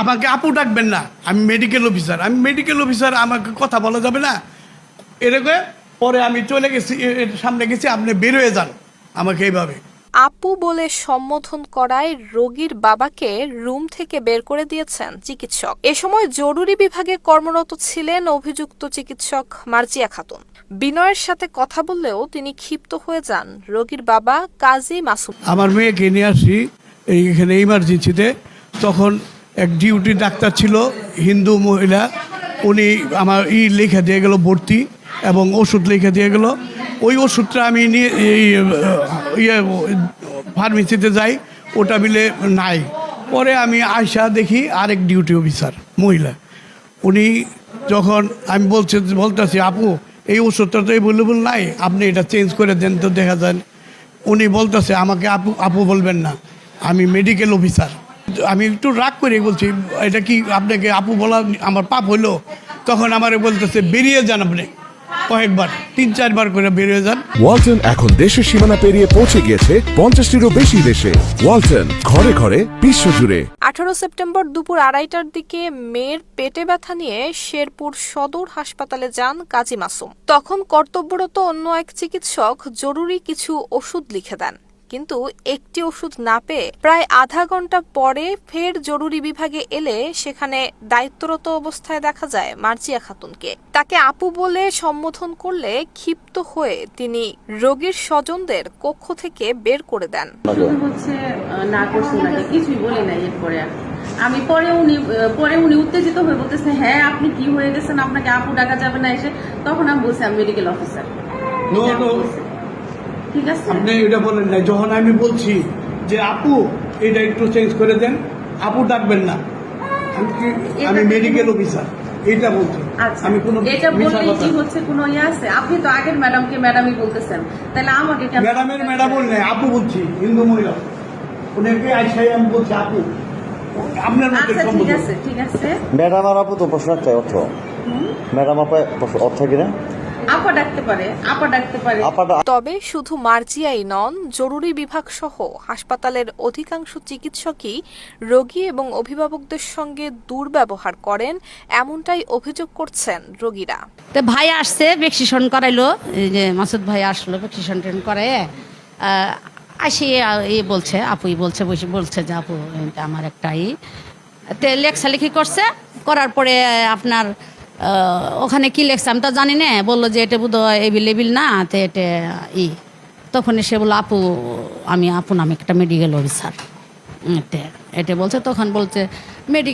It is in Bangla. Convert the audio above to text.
আমাকে আপু ডাকবেন না। আমি মেডিকেল অফিসার আমি মেডিকেল অফিসার আমাকে কথা বলা যাবে না। এরকম পরে আমি চলে গেছি সামনে গেছি আপনি বের হয়ে যান আমাকে এইভাবে। আপু বলে সম্বোধন করায় রোগীর বাবাকে রুম থেকে বের করে দিয়েছেন চিকিৎসক। এ সময় জরুরি বিভাগে কর্মরত ছিলেন অভিযুক্ত চিকিৎসক মার্জিয়া খাতুন। বিনয়ের সাথে কথা বললেও তিনি ক্ষিপ্ত হয়ে যান রোগীর বাবা কাজী মাসুম। আমার মেয়েকে নিয়ে আসি এইখানে ইমার্জেন্সিতে তখন এক ডিউটি ডাক্তার ছিল, হিন্দু মহিলা। উনি আমার ই লিখে দিয়ে গেল ভর্তি এবং ওষুধ লিখে দিয়ে গেল। ওই ওষুধটা আমি নিয়ে ইয়ে ফার্মেসিতে যাই, ওটা মিলে নাই। পরে আমি আয়সা দেখি আরেক ডিউটি অফিসার মহিলা। উনি যখন আমি বলছি, বলতেছি, আপু, এই ওষুধটা তো এভেলেবল নাই, আপনি এটা চেঞ্জ করে দেন তো দেখা যান উনি বলতেছে, আমাকে আপু আপু বলবেন না, আমি মেডিকেল অফিসার আমি একটু রাগ করে বলছি এটা কি আপনাকে আপু বলা আমার পাপ হইল তখন আমারে বলতেছে বেরিয়ে যান আপনি। কয়েকবার তিন চারবার করে বেরিয়ে যান। ওয়ালটন এখন দেশের সীমানা পেরিয়ে পৌঁছে গিয়েছে পঞ্চাশটিরও বেশি দেশে। ওয়ালটন ঘরে ঘরে বিশ্বজুড়ে আঠারো সেপ্টেম্বর দুপুর আড়াইটার দিকে মেয়ের পেটে ব্যথা নিয়ে শেরপুর সদর হাসপাতালে যান কাজী মাসুম। তখন কর্তব্যরত অন্য এক চিকিৎসক জরুরি কিছু ওষুধ লিখে দেন। কিন্তু একটি ওষুধ না পেয়ে প্রায় আধা ঘণ্টা পরে ফের জরুরি বিভাগে এলে সেখানে দায়িত্বরত অবস্থায় দেখা যায় মার্জিয়া খাতুনকে। তাকে আপু বলে সম্বোধন করলে ক্ষিপ্ত হয়ে তিনি রোগীর স্বজনদের কক্ষ থেকে বের করে দেন। শুধু হচ্ছে না করছে ওনাকে কিছুই বলি নাই এরপরে আমি পরে উনি পরে উনি উত্তেজিত হয়ে বলতেছে হ্যাঁ আপনি কি হয়ে গেছেন? আপনাকে আপু ডাকা যাবে না এসে? তখন আমি বলছি আমি মেডিকেল অফিসার. ঠিক আছে? আপনি এটা বলেন না যখন আমি বলছি যে আপু এটা একটু চেঞ্জ করে দেন আপু ডাকবেন না। আমি মেডিকেল অফিসার এটা বলছি। আচ্ছা আমি কোনো এটা বললেই কি হচ্ছে কোনো ইয়ে আছে? আপনি তো আগের ম্যাডামকে ম্যাডামই বলতেছেন। তাহলে আমাকে কেন ম্যাডামের ম্যাডাম বললে আপু বলছি হিন্দু মহিলা। ওনাকে আইসাই আমি বলছি আপু আপনার মধ্যে আচ্ছা ঠিক আছে ঠিক আছে। ম্যাডাম আর আপু তো প্রশ্ন একটাই অর্থ। ম্যাডাম আপা প্রশ্ন- অর্থ কিনা আপা ডাকতে পারে আপা ডাকতে পারে। তবে শুধু মার্জিয়াই নন জরুরি বিভাগ সহ হাসপাতালের অধিকাংশ চিকিৎসকই রোগী এবং অভিভাবকদের সঙ্গে দুর্ব্যবহার করেন এমনটাই অভিযোগ করছেন রোগীরা। তো ভাই আসছে ভ্যাকসিনেশন করাইলো। এই যে মাসুদ ভাই আসলো ভ্যাকসিনেশন টেন করে। আসি এ বলছে আপুই বলছে বসে বলছে যে আপু আমার একটা ই তো লেখালেখি করছে করার পরে আপনার ওখানে কি লেখছে? আমি তো জানি না। বলল যে এটা বোধ এভেলেবেল না, তো এটা ই। তখন সে বলল, আপু, আমি, আপু নামে একটা মেডিকেল অফিসার এটা এটা বলছে, তখন বলছে মেডি